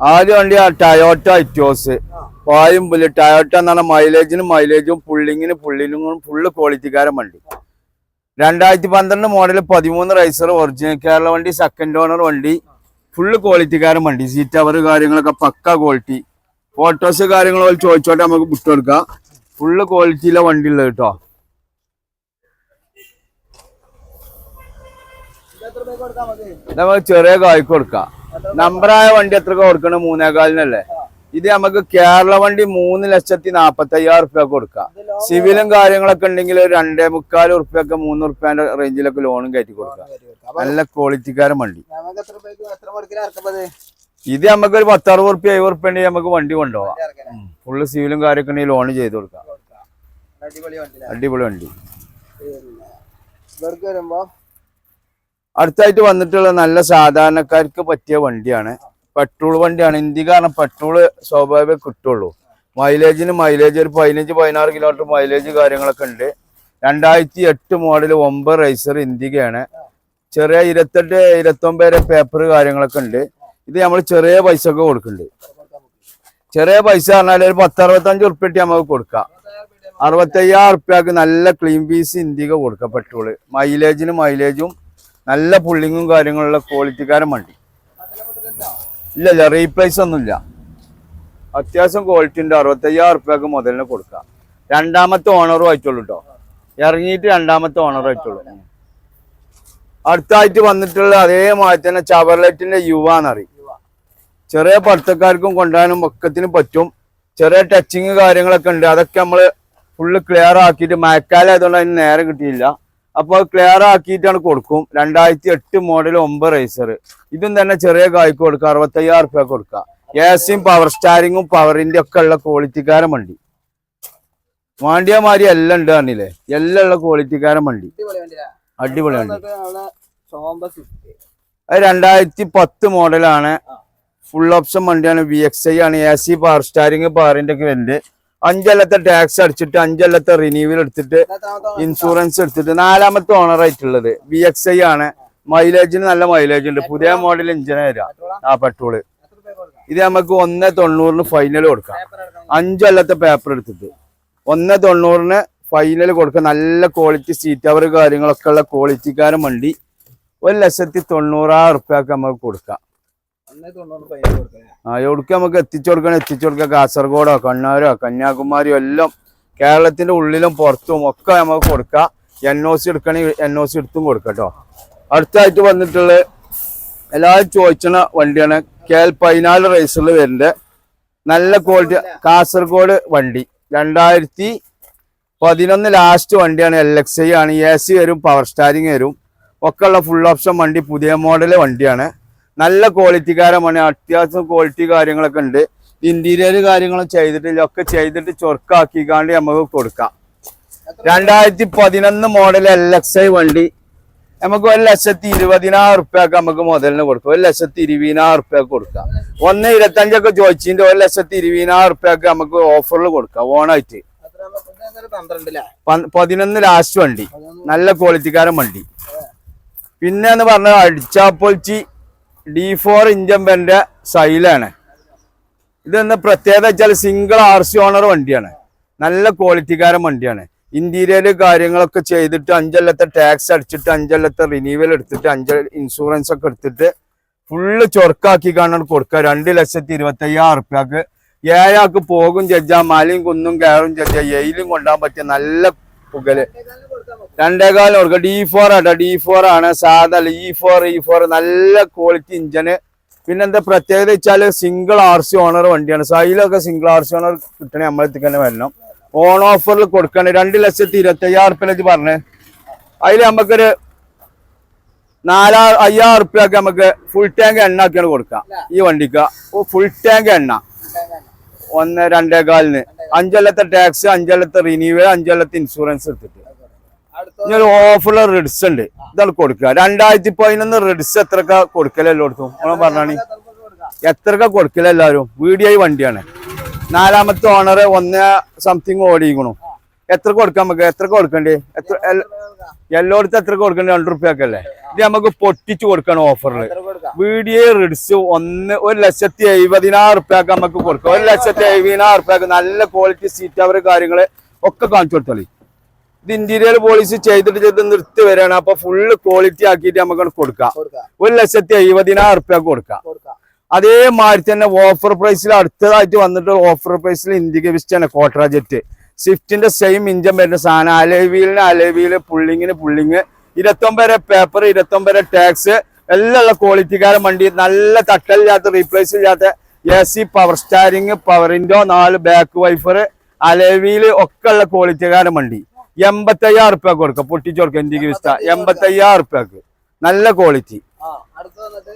ആദ്യം വണ്ടി ആ ടയോട്ട ഇറ്റോസ് വായും പുല്ല് ടയോട്ട എന്ന് പറഞ്ഞാൽ മൈലേജിനും മൈലേജും പുള്ളിങ്ങിന് പുള്ളിനും ഫുള്ള് ക്വാളിറ്റിക്കാരൻ വണ്ടി. രണ്ടായിരത്തി പന്ത്രണ്ട് മോഡൽ പതിമൂന്ന് റൈസർ ഒറിജിനൽ കേരള വണ്ടി സെക്കൻഡ് ഓണർ വണ്ടി. ഫുള്ള് ക്വാളിറ്റിക്കാരൻ വണ്ടി. സീറ്റ് അവർ കാര്യങ്ങളൊക്കെ പക്ക ക്വാളിറ്റി ഫോട്ടോസ് കാര്യങ്ങളൊക്കെ ചോദിച്ചോട്ടെ നമുക്ക് വിട്ടുകൊടുക്കാം ഫുള്ള് ക്വാളിറ്റിയിലെ വണ്ടി ഉള്ളത് കേട്ടോ നമുക്ക് ചെറിയ കായ്ക്ക് കൊടുക്കാം. നമ്പറായ വണ്ടി എത്ര കൊടുക്കണം? മൂന്നേകാലിനല്ലേ? ഇത് നമുക്ക് കേരള വണ്ടി മൂന്ന് ലക്ഷത്തി നാപ്പത്തി അയ്യായിരം റുപ്യ കൊടുക്കാം. സിവിലും കാര്യങ്ങളൊക്കെ ഉണ്ടെങ്കിൽ ഒരു രണ്ടേ മുക്കാൽ റുപ്യൊക്കെ മൂന്ന് റുപ്യന്റെ റേഞ്ചിലൊക്കെ ലോണും കയറ്റി കൊടുക്കാം. നല്ല ക്വാളിറ്റിക്കാരൻ വണ്ടി. ഇത്? നമുക്ക് ഒരു പത്തറുപത് റുപ്യ എഴുപത് റുപ്യ ഉണ്ടെങ്കിൽ നമുക്ക് വണ്ടി കൊണ്ടുപോകാം ഫുള്ള് സിവിലും കാര്യമൊക്കെ ഉണ്ടെങ്കിൽ ലോൺ ചെയ്ത് കൊടുക്കാം. അടിപൊളി വണ്ടി. ഇവർക്ക് വരുമ്പോ അടുത്തായിട്ട് വന്നിട്ടുള്ള നല്ല സാധാരണക്കാർക്ക് പറ്റിയ വണ്ടിയാണ്. പെട്രോൾ വണ്ടിയാണ്. ഇന്ത്യ കാരണം പെട്രോൾ സ്വാഭാവികം കിട്ടുള്ളൂ. മൈലേജിന് മൈലേജ് ഒരു പതിനഞ്ച് പതിനാറ് കിലോമീറ്റർ മൈലേജ് കാര്യങ്ങളൊക്കെ ഉണ്ട്. രണ്ടായിരത്തി എട്ട് മോഡൽ ഒമ്പത് റൈസർ ഇന്ത്യയാണ് ചെറിയ ഇരുപത്തെട്ട് ഇരുപത്തൊമ്പത് പേപ്പർ കാര്യങ്ങളൊക്കെ ഉണ്ട്. ഇത് നമ്മൾ ചെറിയ പൈസ ഒക്കെ കൊടുക്കുന്നുണ്ട്. ചെറിയ പൈസ പറഞ്ഞാൽ ഒരു പത്ത് അറുപത്തഞ്ച് ഉറുപ്പിട്ട് നമുക്ക് കൊടുക്കാം. അറുപത്തയ്യായിരം ഉറുപ്പ്യക്ക് നല്ല ക്ലീൻ പീസ് ഇന്ത്യയ്ക്ക് കൊടുക്കാം പെട്രോൾ. മൈലേജിന് മൈലേജും നല്ല പുള്ളിങ്ങും കാര്യങ്ങളുള്ള ക്വാളിറ്റിക്കാരൻ വണ്ടി. ഇല്ല ഇല്ല റീപ്ലേസ് ഒന്നുമില്ല. അത്യാവശ്യം ക്വാളിറ്റി ഉണ്ട്. അറുപത്തയ്യായിരം ഉറുപ്പ്യക്ക് മുതലിന് കൊടുക്കാം. രണ്ടാമത്തെ ഓണറും ആയിട്ടുള്ളൂ കേട്ടോ ഇറങ്ങിയിട്ട് രണ്ടാമത്തെ ഓണർ ആയിട്ടുള്ളൂ. അടുത്തായിട്ട് വന്നിട്ടുള്ള അതേമാതിരി തന്നെ ചവർലൈറ്റിന്റെ യുവാന്നറി. ചെറിയ പഠിത്തക്കാർക്കും കൊണ്ടുപോകാനും ഒക്കത്തിനും പറ്റും. ചെറിയ ടച്ചിങ് കാര്യങ്ങളൊക്കെ ഉണ്ട്. അതൊക്കെ നമ്മൾ ഫുള്ള് ക്ലിയർ ആക്കിയിട്ട് മഴക്കാലമായതുകൊണ്ട് അതിന് നേരം കിട്ടിയില്ല. അപ്പോൾ ക്ലിയർ ആക്കിയിട്ടാണ് കൊടുക്കും. രണ്ടായിരത്തി എട്ട് മോഡൽ ഒമ്പത് റേസർ ഇതും തന്നെ ചെറിയ കായ്ക്ക് കൊടുക്കുക അറുപത്തയ്യായിരം റുപ്യ കൊടുക്കുക എ സിയും പവർ സ്റ്റാരിങ്ങും പവറിന്റെ ഒക്കെ ഉള്ള ക്വാളിറ്റിക്കാരൻ വണ്ടി. വാണ്ടിയമാരി എല്ലാം ഉണ്ട് പറഞ്ഞില്ലേ? എല്ലാം ഉള്ള ക്വാളിറ്റിക്കാരൻ വണ്ടി. അടിപൊളി വണ്ടി. അത് രണ്ടായിരത്തി പത്ത് മോഡലാണ് ഫുൾ ഓപ്ഷൻ വണ്ടിയാണ്. വി എക്സ് ഐ ആണ്. എ സി പവർ സ്റ്റാരിങ് പവറിന്റെ ഒക്കെ വരുന്നുണ്ട് അഞ്ചല്ലത്തെ ടാക്സ് അടിച്ചിട്ട് അഞ്ചല്ലത്തെ റിന്യൂവൽ എടുത്തിട്ട് ഇൻഷുറൻസ് എടുത്തിട്ട് നാലാമത്തെ ഓണർ ആയിട്ടുള്ളത് വി എക്സ് ഐ ആണ്. മൈലേജിന് നല്ല മൈലേജ് ഉണ്ട്. പുതിയ മോഡൽ എഞ്ചിന് വരിക ആ പെട്രോൾ ഇത് നമുക്ക് ഒന്ന് തൊണ്ണൂറിന് ഫൈനൽ കൊടുക്കാം. അഞ്ചല്ലത്തെ പേപ്പർ എടുത്തിട്ട്. ഒന്ന് തൊണ്ണൂറിന് ഫൈനൽ കൊടുക്കുക നല്ല ക്വാളിറ്റി സീറ്റ് അവർ കാര്യങ്ങളൊക്കെ ഉള്ള ക്വാളിറ്റിക്കാരൻ വണ്ടി ഒരു ലക്ഷത്തി തൊണ്ണൂറായിരം റുപ്യക്ക് നമുക്ക് കൊടുക്കാം ഒന്നേ തൊണ്ണൂറ് പൈസ കൊടുക്കാം ആ എവിടേക്ക് നമുക്ക് എത്തിച്ചു കൊടുക്കണം? എത്തിച്ചു കൊടുക്കാം കാസർഗോഡോ കണ്ണൂരോ കന്യാകുമാരിയോ എല്ലാം കേരളത്തിന്റെ ഉള്ളിലും പുറത്തും ഒക്കെ നമുക്ക് കൊടുക്കാം. എൻ ഒ സി എടുക്കണമെങ്കിൽ എൻ ഒ സി എടുത്തും കൊടുക്കട്ടോ അടുത്തായിട്ട് വന്നിട്ടുള്ള എല്ലാവരും ചോദിച്ചണ വണ്ടിയാണ് കെ എൽ പതിനാല് റേസറിൽ വരുന്നത്. നല്ല ക്വാളിറ്റി കാസർഗോഡ് വണ്ടി. രണ്ടായിരത്തി പതിനൊന്ന് ലാസ്റ്റ് വണ്ടിയാണ് എൽ എക്സ് ഐ ആണ്. എ സി വരും പവർ സ്റ്റാരിങ് വരും. ഒക്കെ ഉള്ള ഫുൾ ഓപ്ഷൻ വണ്ടി പുതിയ മോഡൽ വണ്ടിയാണ്. നല്ല ക്വാളിറ്റിക്കാരമാണ് അത്യാവശ്യം ക്വാളിറ്റി കാര്യങ്ങളൊക്കെ ഉണ്ട്. ഇന്റീരിയർ കാര്യങ്ങളും ചെയ്തിട്ടില്ല ഒക്കെ ചെയ്തിട്ട് ചൊർക്കാക്കിക്കാണ്ട് നമുക്ക് കൊടുക്കാം. രണ്ടായിരത്തി പതിനൊന്ന് മോഡൽ എൽ എക്സ് ഐ വണ്ടി. നമുക്ക് ഒരു ലക്ഷത്തി ഇരുപതിനായിരം റുപ്യക്ക് നമുക്ക് മുതലിന് കൊടുക്കാം. ഒരു ലക്ഷത്തി ഇരുപതിനായിരം റുപ്യക്ക് കൊടുക്കാം. ഒന്ന് ഇരുപത്തഞ്ചൊക്കെ ചോദിച്ചിട്ട് ഒരു ലക്ഷത്തി ഇരുപതിനായിരം റുപ്യക്ക് നമുക്ക് ഓഫറിൽ കൊടുക്കാം ഓണായിട്ട്. പതിനൊന്ന് ലാസ്റ്റ് വണ്ടി. നല്ല ക്വാളിറ്റിക്കാരൻ വണ്ടി. പിന്നെ എന്ന് പറഞ്ഞ അടിച്ചാപ്പൊളിച്ചി ഡി ഫോർ ഇഞ്ചമ്പന്റെ സൈലാണ് ഇതെന്ന് പ്രത്യേകത വെച്ചാൽ സിംഗിൾ ആർ സി ഓണർ വണ്ടിയാണ്. നല്ല ക്വാളിറ്റിക്കാരൻ വണ്ടിയാണ്. ഇന്റീരിയർ കാര്യങ്ങളൊക്കെ ചെയ്തിട്ട് അഞ്ചല്ലത്തെ ടാക്സ് അടിച്ചിട്ട് അഞ്ചല്ലത്തെ റിന്യൂവൽ എടുത്തിട്ട് അഞ്ച് ഇൻഷുറൻസ് ഒക്കെ എടുത്തിട്ട് ഫുള്ള് ചൊർക്കാക്കി കാണാൻ കൊടുക്കുക. രണ്ട് ലക്ഷത്തി ഇരുപത്തി അയ്യായിരം റുപ്യക്ക് ഏഴാൾക്ക് പോകും ജഡ്ജ മലയും കുന്നും കയറും ജഡ്ജ എയിലും കൊണ്ടാൻ പറ്റിയ നല്ല പുകൽ. രണ്ടേകാലം ഓർക്കുക D four auto. D four ആണ്. സാധാ ഇ ഫോർ ഇ ഫോർ നല്ല ക്വാളിറ്റി ഇഞ്ചന് പിന്നെന്താ പ്രത്യേകത വെച്ചാൽ സിംഗിൾ ആർ സി ഓണർ വണ്ടിയാണ്. സൈലൊക്കെ സിംഗിൾ ആർ സി ഓണർ കിട്ടണേ നമ്മളെത്തി തന്നെ വരണം. ഓൺ ഓഫറിൽ കൊടുക്കണേ രണ്ട് ലക്ഷത്തി ഇരുപത്തി അയ്യായിരം റുപ്യ പറഞ്ഞേ. അതിൽ നമുക്കൊരു നാലാ അയ്യായിരം ഉറുപ്പിയൊക്കെ നമുക്ക് ഫുൾ ടാങ്ക് എണ്ണ ഒക്കെയാണ് കൊടുക്കാം ഈ വണ്ടിക്ക്. ഫുൾ ടാങ്ക് എണ്ണ. ഒന്ന് രണ്ടേകാലിന്. അഞ്ചല്ലത്തെ ടാക്സ് അഞ്ചല്ലത്തെ റിന്യൂവൽ അഞ്ചല്ലത്തെ ഇൻഷുറൻസ് എടുത്തിട്ട്. അടുത്ത ഓഫറുള്ള റെഡ്സ് ഉണ്ട്. ഇതാണ് കൊടുക്കുക. രണ്ടായിരത്തി പതിനൊന്ന് റിഡ്സ് എത്രക്ക കൊടുക്കലെല്ലായിടത്തും നമ്മൾ പറഞ്ഞാണി. എത്രക്ക കൊടുക്കല എല്ലാവരും വീഡിയോ വണ്ടിയാണ്. നാലാമത്തെ ഓണർ ഒന്ന് സംതിങ് ഓടിക്കണു എത്ര കൊടുക്കാം നമുക്ക്? എത്ര കൊടുക്കണ്ടേ? എത്ര എല്ലായിടത്തും എത്ര കൊടുക്കണ്ടേ? രണ്ട് റുപ്യക്കല്ലേ? ഇത് നമുക്ക് പൊട്ടിച്ചു കൊടുക്കണം ഓഫറിൽ വീഡിയോ റിഡ്സ് ഒന്ന് ഒരു ലക്ഷത്തി എഴുപതിനായിരം റുപ്യൊക്കെ നമുക്ക് കൊടുക്കാം. ഒരു ലക്ഷത്തി എഴുപതിനായിരം റുപ്യൊക്കെ നല്ല ക്വാളിറ്റി സീറ്റ് അവർ കാര്യങ്ങൾ ഒക്കെ കാണിച്ചു കൊടുത്തോളി ഇത് ഇന്റീരിയർ പോളിസി ചെയ്തിട്ട് ചെയ്ത് നിർത്തി വരികയാണ് അപ്പൊ ഫുള്ള് ക്വാളിറ്റി ആക്കിയിട്ട് നമുക്ക് കൊടുക്കാം. ഒരു ലക്ഷത്തി എഴുപതിനായിരം റുപ്യ കൊടുക്കാം. അതേ അതേമാതിരി തന്നെ ഓഫർ പ്രൈസിൽ അടുത്തതായിട്ട് വന്നിട്ട് ഓഫർ പ്രൈസിൽ ഇന്ത്യയ്ക്ക് വിസ്റ്റാണ് കോട്ടറ ജെറ്റ് സ്വിഫ്റ്റിന്റെ സെയിം ഇഞ്ചൻ വരുന്ന സാധനം. അലവീലിന് അലവീൽ പുള്ളിങ്ങിന് പുള്ളിങ് ഇരുപത്തൊമ്പത് പേപ്പർ ഇരുപത്തൊമ്പത് ടാക്സ് എല്ലാം ഉള്ള ക്വാളിറ്റിക്കാരൻ വണ്ടി. നല്ല തട്ടലില്ലാത്ത റീപ്ലേസ് ഇല്ലാത്ത A C power steering power window നാല് ബാക്ക് വൈഫർ അലവിയിൽ ഒക്കെ ഉള്ള ക്വാളിറ്റിക്കാരൻ വണ്ടി. എൺപത്തയ്യായിരം ഉറുപ്പ്യ കൊടുക്കുക പൊട്ടിച്ചു കൊടുക്കാം ഇന്ത്യയ്ക്ക് വിസ്റ്റ അയ്യാറ് ഉറുപ്പ്യക്ക്. നല്ല ക്വാളിറ്റി അടുത്ത് വന്നിട്ട്?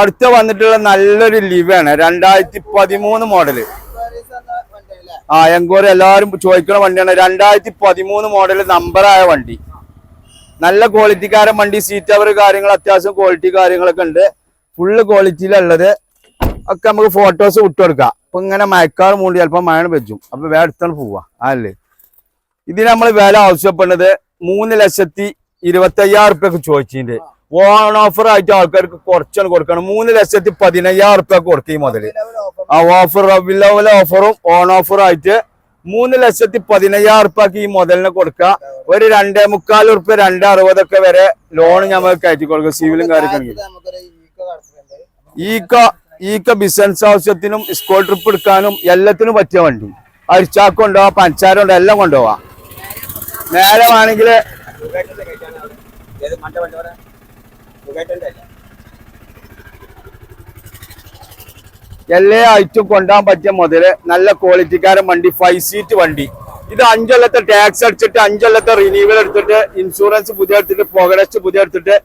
അടുത്ത വന്നിട്ടുള്ള നല്ലൊരു ലിവാണ് രണ്ടായിരത്തി പതിമൂന്ന് മോഡൽ ആ എങ്കോര് എല്ലാവരും ചോദിക്കുന്ന വണ്ടിയാണ്. രണ്ടായിരത്തി പതിമൂന്ന് മോഡൽ നമ്പറായ വണ്ടി. നല്ല ക്വാളിറ്റിക്കാരൻ വണ്ടി സീറ്റ് അവർ കാര്യങ്ങൾ അത്യാവശ്യം ക്വാളിറ്റി കാര്യങ്ങളൊക്കെ ഉണ്ട്. ഫുള്ള് ക്വാളിറ്റിയിലുള്ളത് ഒക്കെ നമുക്ക് ഫോട്ടോസ് വിട്ടുകൊടുക്കാം അപ്പൊ ഇങ്ങനെ മയക്കാർ മൂടി ചിലപ്പോൾ മഴ വെച്ചും അപ്പൊ വേറെ അടുത്താണ് പോവാ. അല്ലേ? ഇതിന് നമ്മൾ വില ആവശ്യപ്പെടുന്നത് മൂന്ന് ലക്ഷത്തി ഇരുപത്തി അയ്യായിരം റുപ്യക്ക് ചോദിച്ചതിന്റെ ഓൺ ഓഫർ ആയിട്ട് ആൾക്കാർക്ക് കുറച്ചാണ് കൊടുക്കണം മൂന്ന് ലക്ഷത്തി പതിനയ്യായിരം റുപ്യക്ക് കൊടുക്കും ഈ മുതൽ ആ ഓഫർ വില ഓഫറും ഓൺ ഓഫർ ആയിട്ട് മൂന്ന് ലക്ഷത്തി പതിനയ്യായിരം ഉറുപ്പ്യക്ക് ഈ മുതലിന് കൊടുക്കുക ഒരു രണ്ടേ മുക്കാൽ ഉറുപ്പ്യ രണ്ട് അറുപതൊക്കെ വരെ ലോൺ ഞമ്മക്ക് കയറ്റി കൊടുക്കുക സിവിലും കാര്യങ്ങളും. ഈക്കോ ഈക്ക ബിസിനസ് ആവശ്യത്തിനും സ്കൂൾ ട്രിപ്പ് എടുക്കാനും എല്ലാത്തിനും പറ്റിയ വണ്ടി. അരിച്ചാക്കുണ്ടോ പഞ്ചാരം കൊണ്ട് എല്ലാം കൊണ്ടുപോവാം. നേരെ വേണമെങ്കിൽ എല്ലാ ഐറ്റും കൊണ്ടുപോകാൻ പറ്റിയ മുതൽ നല്ല ക്വാളിറ്റിക്കാരൻ വണ്ടി ഫൈവ് സീറ്റ് വണ്ടി. ഇത് അഞ്ചൊല്ലത്തെ ടാക്സ് അടിച്ചിട്ട് അഞ്ചൊല്ലത്തെ റിന്യൂവൽ എടുത്തിട്ട് ഇൻഷുറൻസ് പുതിയ എടുത്തിട്ട് പോകടച്ച് പുതിയ എടുത്തിട്ട്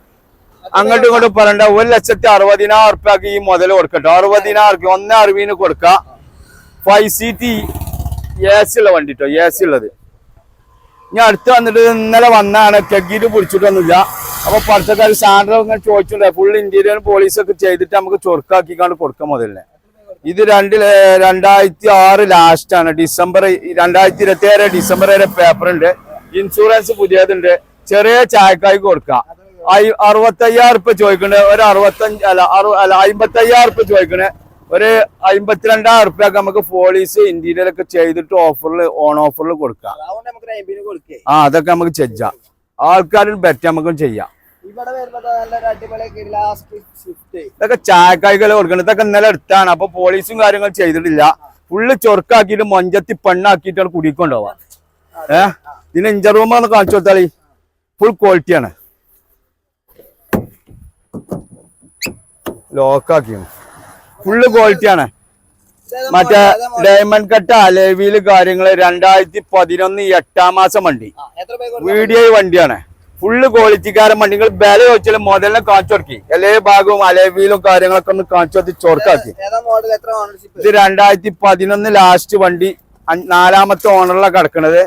അങ്ങോട്ടും ഇങ്ങോട്ടും പറയണ്ട. ഒരു ലക്ഷത്തി അറുപതിനായിരം ഉറുപ്പ്യക്ക് ഈ മുതൽ കൊടുക്കട്ടോ. അറുപതിനായിരം ഒന്നേ അറുപതിന് കൊടുക്കാം. ഫൈവ് സീറ്റ് എ സി ഉള്ള വണ്ടി കേട്ടോ എ സി ഉള്ളത്. ഇനി അടുത്ത് വന്നിട്ട് ഇന്നലെ വന്നാണ്. കെഗിട്ട് പിടിച്ചിട്ടൊന്നുമില്ല. അപ്പൊ പഠിച്ചക്കാർ സാധനം ഇങ്ങനെ ചോദിച്ചിട്ടുണ്ട്. ഫുൾ ഇന്റീരിയർ പോലീസ് ഒക്കെ ചെയ്തിട്ട് നമുക്ക് ചൊറുക്കാക്കിക്കാണ്ട് കൊടുക്കാൻ മുതലിനെ. ഇത് രണ്ട് ല- രണ്ടായിരത്തി ആറ് ലാസ്റ്റ് ആണ്. ഡിസംബർ രണ്ടായിരത്തി ഇരുപത്തി ഏഴ് ഡിസംബർ വരെ പേപ്പർ ഉണ്ട്. ഇൻഷുറൻസ് പുതിയതുണ്ട്. ചെറിയ ചായക്കായി കൊടുക്കാം. അറുപത്തയ്യായിരം ഉറുപ്പ് ചോദിക്കണേ. ഒരു അറുപത്തഞ്ച് അല്ല അറു അല്ല അമ്പത്തയ്യായിരം ഉറുപ്പ് ചോദിക്കണേ. ഒരു അമ്പത്തിരണ്ടായിരം ഉറുപ്പ്യൊക്കെ നമുക്ക് ഫോളീസ് ഇന്റീരിയർ ഒക്കെ ചെയ്തിട്ട് ഓഫറിൽ ഓൺ ഓഫറിൽ കൊടുക്കാം. ആ അതൊക്കെ നമുക്ക് ചെയ്യാം. ആൾക്കാരും ബെറ്റ് നമുക്ക് ചെയ്യാം. ഇതൊക്കെ ചായക്കായ്കൾ കൊടുക്കണം ഇതൊക്കെ ഇന്നലെ എടുത്താണ്. അപ്പൊ പോലീസും കാര്യങ്ങളും ചെയ്തിട്ടില്ല. ഫുള്ള് ചൊറുക്കാക്കിയിട്ട് മൊഞ്ചത്തി പെണ്ണാക്കിയിട്ടാണ് കുടിക്കൊണ്ടുപോവാ. ഏഹ് ഇതിന് ഇഞ്ചർ റൂം ഒന്ന് കാണിച്ചു കൊടുത്താളി ഫുൾ ക്വാളിറ്റിയാണ് ലോക്കാക്കിയാണ് ഫുള്ള് ക്വാളിറ്റിയാണ് മറ്റേ ഡയമണ്ട് കട്ട് അലേവിയിൽ കാര്യങ്ങൾ രണ്ടായിരത്തി പതിനൊന്ന് എട്ടാം മാസം വണ്ടി. വീഡിയോ വണ്ടിയാണ്. ഫുള്ള് ക്വാളിറ്റിക്കാരൻ വണ്ടി. നിങ്ങൾ വില ചോദിച്ചാലും മുതലിനെ കാണിച്ചു എല്ലാ ഭാഗവും അലേവിയിലും കാര്യങ്ങളൊക്കെ ഒന്ന് കാണിച്ചു ചോർക്കാക്കി ഇത് രണ്ടായിരത്തി പതിനൊന്ന് ലാസ്റ്റ് വണ്ടി നാലാമത്തെ ഓണറിലാണ് കിടക്കണത്.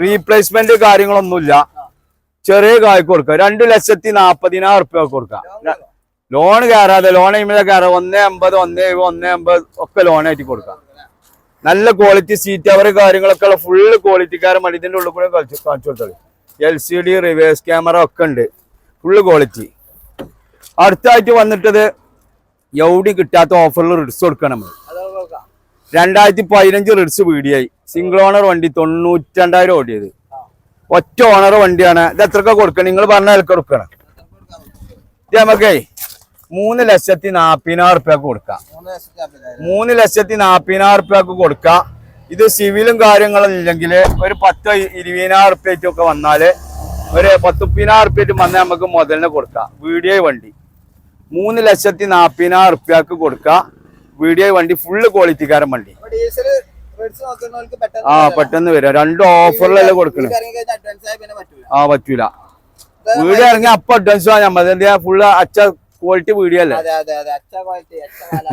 റീപ്ലേസ്മെന്റ് കാര്യങ്ങളൊന്നുമില്ല. ചെറിയ കായ്ക്ക് കൊടുക്കുക രണ്ടു ലക്ഷത്തി നാപ്പതിനായിരം ഉറുപ്പ്യ കൊടുക്കാം. ലോൺ കയറാതെ ലോൺ കഴിയുമ്പോഴേ കയറാം ഒന്നേ അമ്പത് ഒന്നേ ഒന്നേ അമ്പത് ഒക്കെ ലോണായിട്ട് കൊടുക്കാം. നല്ല ക്വാളിറ്റി സീറ്റ് അവർ കാര്യങ്ങളൊക്കെ ഉള്ള ഫുള്ള് ക്വാളിറ്റിക്കാരൻ മതി. ഉള്ളിൽ കൂടെ കളിച്ച് കാണിച്ചു കൊടുത്തത് L C D reverse camera ഒക്കെ ഉണ്ട്. ഫുള്ള് ക്വാളിറ്റി അടുത്തായിട്ട് വന്നിട്ടത് എവിടെ കിട്ടാത്ത ഓഫറിൽ റിഡ്സ് കൊടുക്കണം നമ്മൾ രണ്ടായിരത്തി പതിനഞ്ച് റിഡ്സ് വീഡിയായി സിംഗിൾ ഓണർ വണ്ടി തൊണ്ണൂറ്റി രണ്ടായിരം ഓടിയത്. ഒറ്റ ഓണർ വണ്ടിയാണ്. ഇത് എത്രക്ക കൊടുക്കണം? നിങ്ങൾ പറഞ്ഞ കൊടുക്കണം. ഇത് നമുക്കേ മൂന്ന് ലക്ഷത്തി നാപ്പതിനായിരം റുപ്യക്ക് കൊടുക്കാം. മൂന്ന് ലക്ഷത്തി നാപ്പതിനായിരം. റുപ്യക്ക് കൊടുക്കാം. ഇത് സിവിലും കാര്യങ്ങളും ഇല്ലെങ്കിൽ ഒരു പത്ത് ഇരുപതിനായിരം ഉറുപ്പ്യറ്റും ഒക്കെ വന്നാൽ ഒരു പത്തുപ്പതിനായിരം ഉറുപ്പ്യറ്റും വന്നാൽ നമുക്ക് മുതലിന് കൊടുക്കാം. വീഡിയോ വണ്ടി. മൂന്ന് ലക്ഷത്തി നാപ്പതിനായിരം റുപ്യക്ക് കൊടുക്കാം. വീഡിയോ വണ്ടി ഫുള്ള് ക്വാളിറ്റിക്കാരൻ വണ്ടി. ആ പെട്ടെന്ന് വരാം. രണ്ട് ഓഫറിലല്ലേ കൊടുക്കണേ? ആ പറ്റൂല. വീഡിയോ ഇറങ്ങി അപ്പൊ അഡ്വാൻസ് വാങ്ങാൻ മതി ഫുള്ള് അച്ഛ ക്വാളിറ്റി വീഡിയോ അല്ലേ? അതെ അതെ അതെ. അച്ഛ ക്വാളിറ്റി അച്ഛ കാല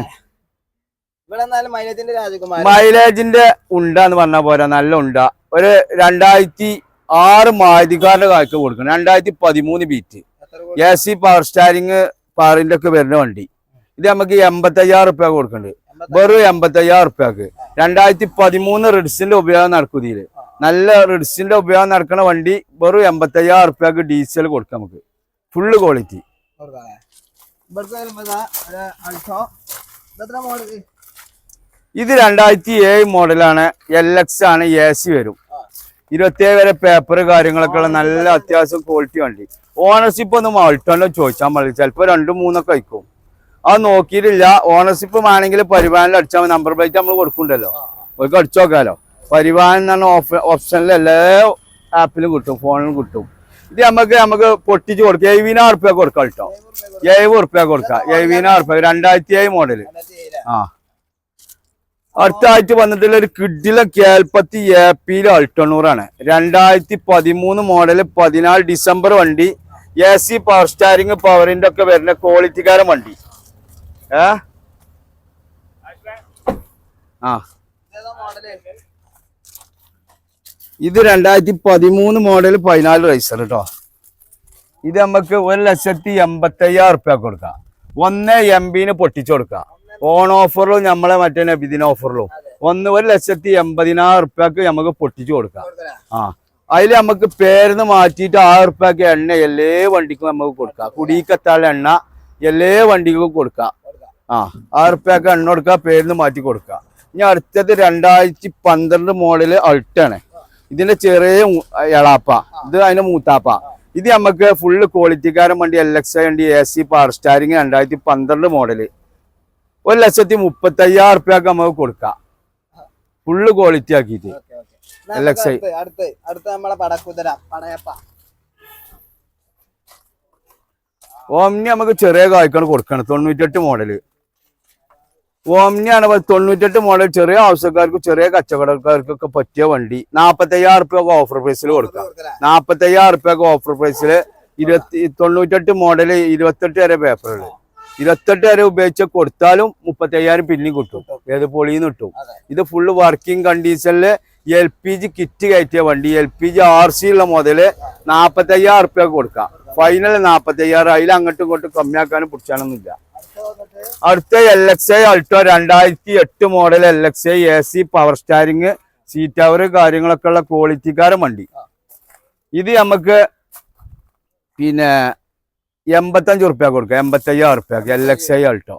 ഇവിടെ എന്നാലും മൈലേജിന്റെ രാജകുമാരൻ. മൈലേജിന്റെ ഉണ്ടാന്ന് പറഞ്ഞ പോരാ നല്ല ഉണ്ട. ഒരു രണ്ടായിരത്തി ആറ് മാരുതിക്കാരുടെ കാഴ്ച കൊടുക്കണം. രണ്ടായിരത്തി പതിമൂന്ന് Beat A C power steering പവറിന്റെ ഒക്കെ വരുന്ന വണ്ടി. ഇത് നമുക്ക് എൺപത്തയ്യായിരം റുപ്യ കൊടുക്കുന്നുണ്ട് വെറും എൺപത്തയ്യായിരം റുപ്യക്ക് രണ്ടായിരത്തി പതിമൂന്ന് റിഡ്സിന്റെ ഉപയോഗം നടക്കും നല്ല റിഡ്സിന്റെ ഉപയോഗം നടക്കുന്ന വണ്ടി വെറും എൺപത്തയ്യായിരം റുപ്യക്ക് ഡീസൽ കൊടുക്കാം നമുക്ക്. Full quality. ഇവിടത്തെ വരുമ്പോ ഇതാ ഒരു അൾട്ടോ ഇതെത്ര മോഡൽ ഇത് രണ്ടായിരത്തി ഏഴ് മോഡലാണ്. എൽ എക്സ് ആണ് എ സി വരും. ഇരുപത്തിയേഴ് വരെ പേപ്പർ കാര്യങ്ങളൊക്കെ ഉള്ള നല്ല അത്യാവശ്യം ക്വാളിറ്റി വണ്ടി ഓണർഷിപ്പ് ഒന്നും മൾട്ടോണ്ടോ ചോദിച്ചാൽ മതി. ചിലപ്പോൾ രണ്ടും മൂന്നൊക്കെ കഴിക്കും അത് നോക്കിയിട്ടില്ല. ഓണർഷിപ്പ് വേണമെങ്കിൽ പരിവാഹനിൽ അടിച്ചാൽ നമ്പർ പ്ലേറ്റ് നമ്മൾ കൊടുക്കണ്ടല്ലോ അവർക്ക് അടിച്ചു നോക്കാലോ. പരിവാഹൻ എന്ന് പറഞ്ഞ ഓപ്ഷനിൽ എല്ലാ ആപ്പിലും കിട്ടും. ഫോണിലും കിട്ടും. ഇത് നമുക്ക് നമുക്ക് പൊട്ടിച്ച് കൊടുക്കാം. എഴുപതിനായിരം ഉറുപ്പ്യ കൊടുക്കാം കേട്ടോ. എഴുപത് ഉറുപ്പ്യ കൊടുക്കാം. എഴുപതിനായിരം ഉറുപ്പ്യ. രണ്ടായിരത്തി ഏഴ് മോഡൽ ആ. അടുത്ത ആഴ്ച വന്നിട്ടുള്ള ഒരു കിഡില കേൽപ്പത്തി എ അൾട്ടണ്ണൂറാണ് രണ്ടായിരത്തി പതിമൂന്ന് മോഡൽ പതിനാല് ഡിസംബർ വണ്ടി. എ സി പവർ സ്റ്റാരിങ് പവറിന്റെ ഒക്കെ വരുന്ന ക്വാളിറ്റിക്കാരൻ വണ്ടി. ഏ? ആ. ഇത് രണ്ടായിരത്തി പതിമൂന്ന് മോഡൽ പതിനാല് റൈസർ കേട്ടോ ഇത് നമുക്ക് ഒരു ലക്ഷത്തി എൺപത്തി അയ്യായിരം റുപ്യ കൊടുക്കാം. ഒന്ന് എം ബിന് പൊട്ടിച്ചു കൊടുക്കാം. ഓൺ ഓഫറിലും നമ്മളെ മറ്റേ നബിദിന ഓഫറിലും ഒന്ന് ഒരു ലക്ഷത്തി എൺപതിനായിരം റുപ്യക്ക് നമുക്ക് പൊട്ടിച്ചു കൊടുക്കാം. ആ അതിൽ നമുക്ക് പേരിന്ന് മാറ്റിയിട്ട് ആറ് റുപ്യക്ക് എണ്ണ എല്ലാ വണ്ടിക്കും നമുക്ക് കൊടുക്കാം. കുടിക്കത്താളെ എണ്ണ എല്ലാ വണ്ടിക്കും കൊടുക്കാം. ആ ആറ് റുപ്യക്ക് എണ്ണ കൊടുക്കുക പേരിന്ന് മാറ്റി കൊടുക്കുക ഇനി അടുത്തത് രണ്ടായിരത്തി പന്ത്രണ്ട് മോഡൽ അൾട്ടാണ് ഇതിന്റെ ചെറിയ എളാപ്പ ഇത് അതിന്റെ മൂത്താപ്പ. ഇത് നമുക്ക് ഫുള്ള് ക്വാളിറ്റിക്കാരൻ വണ്ടി എൽ എക്സ് വണ്ടി എ സി പവർ സ്റ്റാരിങ് രണ്ടായിരത്തി പന്ത്രണ്ട് മോഡൽ ഒരു ലക്ഷത്തി മുപ്പത്തി അയ്യായിരം റുപ്യക്ക് നമുക്ക് കൊടുക്കാം. ഫുള്ള് ക്വാളിറ്റി ആക്കിയിട്ട്. എൽ എക്സ് ഐ അടുത്ത് അടുത്ത് അടുത്ത് നമ്മളെ പടക്കുതിര പടയപ്പ. ഓംനി നമുക്ക് ചെറിയ കായ്ക്കാണ് കൊടുക്കണം തൊണ്ണൂറ്റെട്ട് മോഡൽ ഓംനിയാണ് പ- തൊണ്ണൂറ്റെട്ട് മോഡൽ ചെറിയ ആവശ്യക്കാർക്ക് ചെറിയ കച്ചവടക്കാർക്കൊക്കെ പറ്റിയ വണ്ടി. നാപ്പത്തയ്യായിരം റുപ്യ ഓഫർ പ്രൈസിൽ കൊടുക്കാം. നാപ്പത്തയ്യായിരം റുപ്യ ഓഫർ പ്രൈസിൽ ഇരുപത്തി തൊണ്ണൂറ്റെട്ട് മോഡൽ ഇരുപത്തെട്ട് വരെ പേപ്പറുകൾ ഇരുപത്തെട്ട് വരെ ഉപയോഗിച്ച് കൊടുത്താലും മുപ്പത്തയ്യായിരം പിന്നെയും കിട്ടും. ഏത് പൊളിന്ന് കിട്ടും. ഇത് ഫുള്ള് വർക്കിംഗ് കണ്ടീഷനിൽ എൽ പി ജി കിറ്റ് കയറ്റിയ വണ്ടി. L P G R C ഉള്ള മുതൽ നാപ്പത്തയ്യായിരം റുപ്യ കൊടുക്കാം. ഫൈനൽ നാപ്പത്തയ്യായിരം. അതിൽ അങ്ങോട്ടും ഇങ്ങോട്ടും കമ്മിയാക്കാനും പിടിച്ചാനൊന്നുമില്ല. അടുത്ത എൽ എക്സ് ഐ അൾട്ടോ രണ്ടായിരത്തി എട്ട് model L X I A C power steering seat അവർ കാര്യങ്ങളൊക്കെ ഉള്ള ക്വാളിറ്റിക്കാരൻ വണ്ടി. ഇത് നമുക്ക് പിന്നെ എൺപത്തഞ്ച് ഉറുപ്പ്യ കൊടുക്കാം. എൺപത്തയ്യായിരം ഉറുപ്പ്യക്ക് എൽ എക്സ് ഐ അൾട്ടോ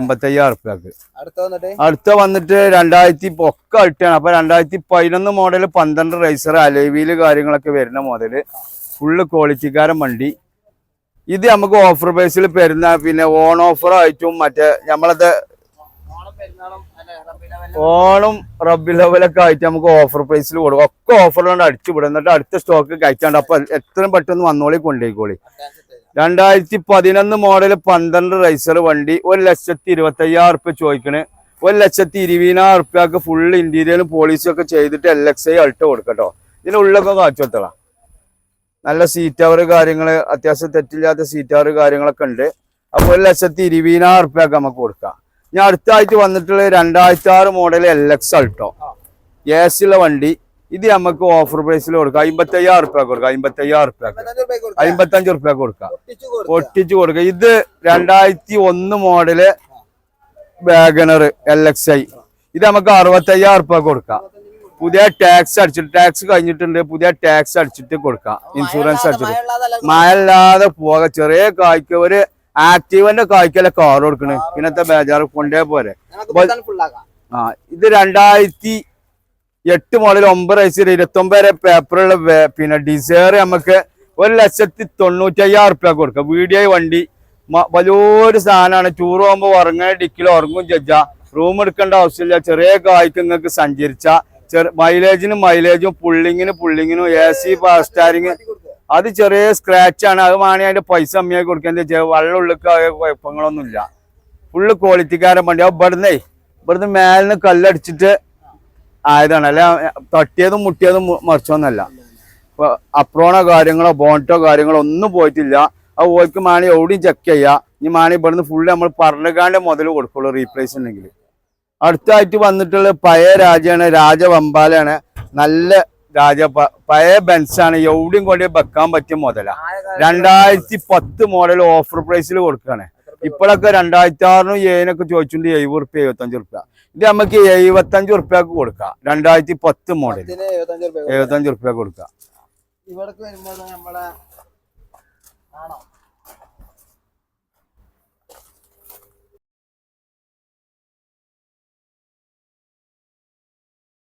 എൺപത്തയ്യായിരം ഉറുപ്പ്യക്ക്. അടുത്ത വന്നിട്ട്? അടുത്ത വന്നിട്ട് രണ്ടായിരത്തി ഒക്കെ അൾട്ടാണ് അപ്പൊ രണ്ടായിരത്തി പതിനൊന്ന് മോഡൽ പന്ത്രണ്ട് റൈസർ അലേവിയിൽ കാര്യങ്ങളൊക്കെ വരുന്ന മോഡൽ ഫുള്ള് ക്വാളിറ്റിക്കാരൻ വണ്ടി. ഇത് നമുക്ക് ഓഫർ പ്രൈസിൽ പെരുന്ന പിന്നെ ഓൺ ഓഫർ ആയിട്ടും മറ്റേ നമ്മളത് ഓണം റബ്ബി ലെവലൊക്കെ ആയിട്ട് നമുക്ക് ഓഫർ പ്രൈസിൽ കൊടുക്കും. ഒക്കെ ഓഫറിലുണ്ട് അടിച്ചു വിടും. എന്നിട്ട് അടുത്ത സ്റ്റോക്ക് കഴിച്ചാണ്ട് അപ്പൊ എത്രയും പെട്ടെന്ന് വന്നോളി കൊണ്ടുപോയിക്കോളി രണ്ടായിരത്തി പതിനൊന്ന് മോഡൽ പന്ത്രണ്ട് റൈസർ വണ്ടി ഒരു ലക്ഷത്തി ഇരുപത്തി അയ്യായിരം റുപ്യ ചോദിക്കണ്. ഒരു ലക്ഷത്തി ഇരുപതിനായിരം റുപ്യക്ക് ഫുൾ ഇന്റീരിയലും പോളിസും ഒക്കെ ചെയ്തിട്ട് എൽ എക്സ് ഐ അൾട്ട് കൊടുക്കട്ടോ. ഇതിനുള്ളൊക്കെ കാച്ചു കൊടുത്തളാം. നല്ല സീറ്റ് അവർ കാര്യങ്ങൾ അത്യാവശ്യം തെറ്റില്ലാത്ത സീറ്റ് അവർ കാര്യങ്ങളൊക്കെ ഉണ്ട്. അപ്പോൾ ഒരു ലക്ഷത്തി ഇരുപതിനായിരം ഉറുപ്പ്യൊക്കെ നമുക്ക് കൊടുക്കാം. ഞാൻ അടുത്തായിട്ട് വന്നിട്ടുള്ള രണ്ടായിരത്തി ആറ് model L X Alto A C ഉള്ള വണ്ടി. ഇത് നമുക്ക് ഓഫർ പ്രൈസിൽ കൊടുക്കാം. അമ്പത്തി അയ്യായിരം റുപ്യ കൊടുക്കാം. അമ്പത്തി അയ്യായിരം റുപ്യക്ക് എൺപത്തഞ്ച് രൂപ കൊടുക്കാം. അമ്പത്തഞ്ച് റുപ്യ കൊടുക്കാം. ഒട്ടിച്ച് കൊടുക്കാം. ഇത് രണ്ടായിരത്തി ഒന്ന് model WagonR L X I ഇത് നമുക്ക് അറുപത്തയ്യായിരം റുപ്യ കൊടുക്കാം. പുതിയ ടാക്സ് അടിച്ചിട്ട് ടാക്സ് കഴിഞ്ഞിട്ടുണ്ട് പുതിയ ടാക്സ് അടിച്ചിട്ട് കൊടുക്കാം. ഇൻഷുറൻസ് അടിച്ചിട്ട്. മഴല്ലാതെ പോക. ചെറിയ കായ്ക്ക് ഒരു ആക്റ്റീവന്റെ കായ്ക്കല്ല കാർ കൊടുക്കണ്. ഇങ്ങനത്തെ ബേജാറ് കൊണ്ടേ പോരെ. ആ ഇത് രണ്ടായിരത്തി എട്ട് മുതൽ ഒമ്പത് വയസ്സിൽ ഇരുപത്തി ഒമ്പത് വരെ പേപ്പറുള്ള പിന്നെ ഡിസയർ നമുക്ക് ഒരു ലക്ഷത്തി തൊണ്ണൂറ്റി അയ്യായിരം റുപ്യ കൊടുക്കാം. വീഡിയോ വണ്ടി വലിയൊരു സാധനമാണ്. ടൂർ പോകുമ്പോൾ ഉറങ്ങണ ഡിക്കിൽ ഉറങ്ങും ജഡ്ജ റൂം എടുക്കേണ്ട ആവശ്യമില്ല. ചെറിയ കായ്ക്ക് നിങ്ങൾക്ക് സഞ്ചരിച്ച ചെറു മൈലേജിനും മൈലേജും പുള്ളിങ്ങിനും പുള്ളിങ്ങിനും എ സി സ്റ്റാരിങ് അത് ചെറിയ സ്ക്രാച്ച് ആണ്. അത് വേണമെങ്കിൽ അതിന്റെ പൈസ അമ്മയായി കൊടുക്കാൻ വെള്ളം ഉള്ളിക്ക് കുഴപ്പങ്ങളൊന്നുമില്ല. ഫുള്ള് ക്വാളിറ്റിക്കാരൻ വണ്ടി. ഇവിടുന്നേ ഇവിടുന്ന് മേലിന് കല്ലടിച്ചിട്ട് ആയതാണ്. അല്ല തട്ടിയതും മുട്ടിയതും മറിച്ചൊന്നല്ല. അപ്രോണോ കാര്യങ്ങളോ ബോണ്ടോ കാര്യങ്ങളോ ഒന്നും പോയിട്ടില്ല. ആ ഓർക്ക് മാണി എവിടെയും ചെക്ക് ചെയ്യാം. ഇനി മാണി ഇവിടുന്ന് ഫുള്ള് നമ്മൾ പറഞ്ഞുകാണ്ട് മുതൽ കൊടുക്കുള്ളൂ റീപ്ലേസ് ഉണ്ടെങ്കിൽ അടുത്തായിട്ട് വന്നിട്ടുള്ള പഴയ രാജയാണ് രാജവമ്പാലാണ് നല്ല രാജ പഴയ ബെൻസാണ് എവിടെയും കൊണ്ട് വെക്കാൻ പറ്റിയ മുതല രണ്ടായിരത്തി പത്ത് മോഡൽ ഓഫർ പ്രൈസിൽ കൊടുക്കുകയാണ് ഇപ്പോഴൊക്കെ രണ്ടായിരത്തി ആറിനും ഏഴിനൊക്കെ ചോദിച്ചിട്ടുണ്ട് എഴുപത് റുപ്യ എഴുപത്തഞ്ച് റുപ്യ ഇത് നമുക്ക് എഴുപത്തഞ്ച് റുപ്യക്ക് കൊടുക്കാം. രണ്ടായിരത്തി പത്ത് മോഡൽ. എഴുപത്തഞ്ച് റുപ്യ കൊടുക്കാം. ഇവിടേക്ക് വരുമ്പോൾ നമ്മളെ ആണോ?